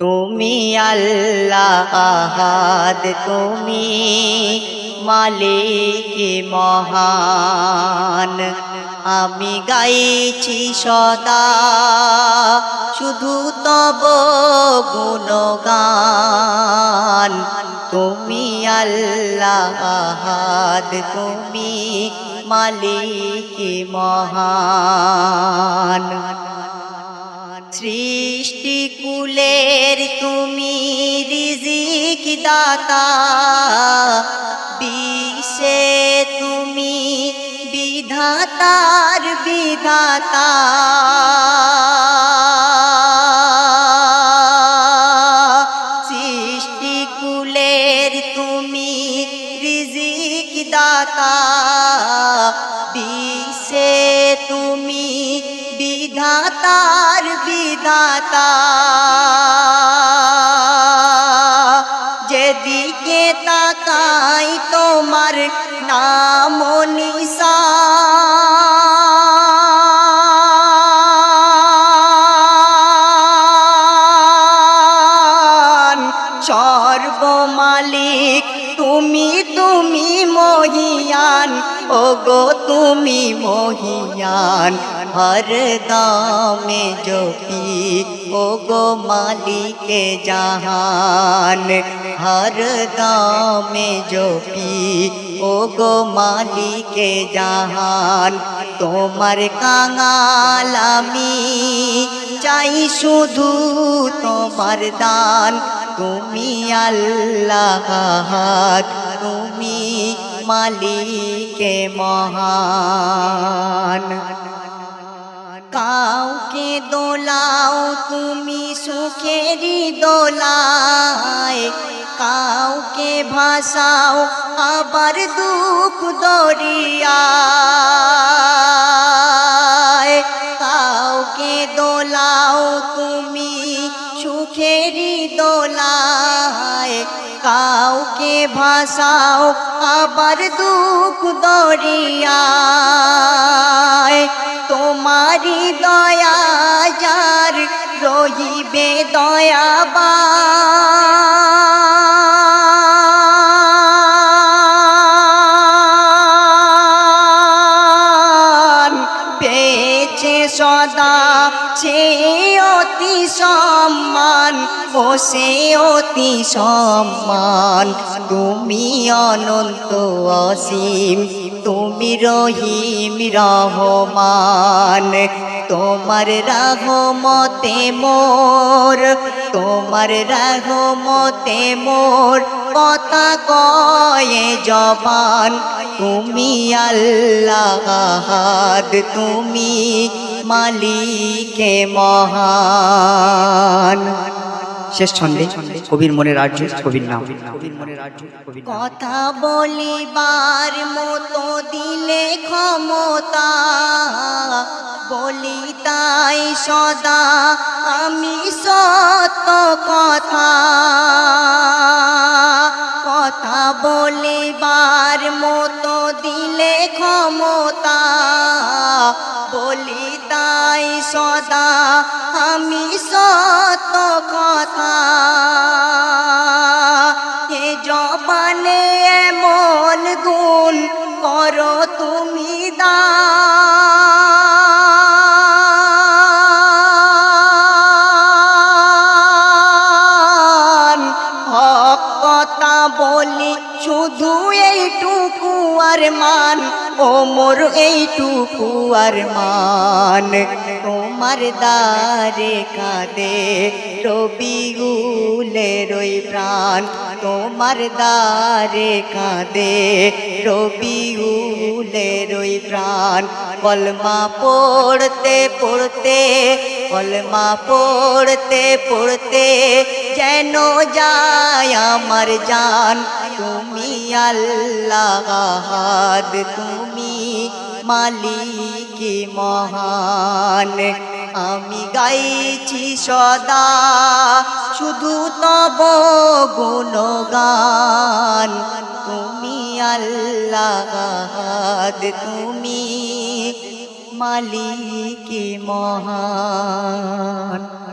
তুমি আল্লাহ আহাদ, তুমি মালিক মহান। আমি গাইছি সদা, শুধু তব গুণগান। তুমি আল্লাহ আহাদ, তুমি মালিক মহান। সৃষ্টি কুলের তুমি রিজিক দাতা বিশ্বে তুমি বিধাতার বিধাতা। সৃষ্টি কুলের তুমি রিজিক দাতা বিশ্বে তুমি বিধাতার বিধাতা। যেদিকে তাকাই তোমার নাম সর্বমালিক তুমি তুমি ও গো তুমি মহিয়ান, হর দামে জপি ও গো মালিকে জাহান, হর দামে জপি ও গো মালিকে জাহান। তোমার কাঙাল আমি চাই শুধু তোমার দান, তুমি আল্লাহ মালিকে মহান। কাউকে দোলাও তুমি সুখেরি দোলায়। কাউকে ভাসাও আবার দুঃখ কাউকে দোলাও তুমি সুখেরই দোলায়। কাউকে ভাসাও, আবার দুঃখ দরিয়ায়। তোমারি দয়া যার, রহিবে দয়াবান সদা সে অতি সম্মান ও সে অতি সম্মান। তুমি অনন্ত অসীম, তুমি রহিম রহমান। তোমার রাহমতে মোর, তোমার রাহমতে মোর কথা কয়ে জবান। তুমি আল্লাহ তুমি মালিকে মহান শেষ ছন্দে কবির মনের রাজ্য, কবির নাম। কথা বলিবার মতো দিলে ক্ষমতা, বলি তাই সদা আমি সত কথা কথা বলিবার মতো দিলে ক্ষমতা, বলি সদা, আমি সত্য কথা। এ জবানে এমন গুণ করো তুমি হক কথা বলি শুধু এইটুকু আর মান। ও মোর এইটুকু আর মান। তোমার দারে কাঁদে রবি গুলে রই প্রাণ। তোমার দারে কাঁদে রবি গুলে রই প্রাণ। কলমা পড়তে পড়তে, কলমা পড়তে পড়তে যেন যায় আমার জান। তুমি আল্লাহ তুমি মালিক মহান। আমি গাইছি সদা শুধু তব গুণগান। তুমি আল্লাহ তুমি মালিক মহান।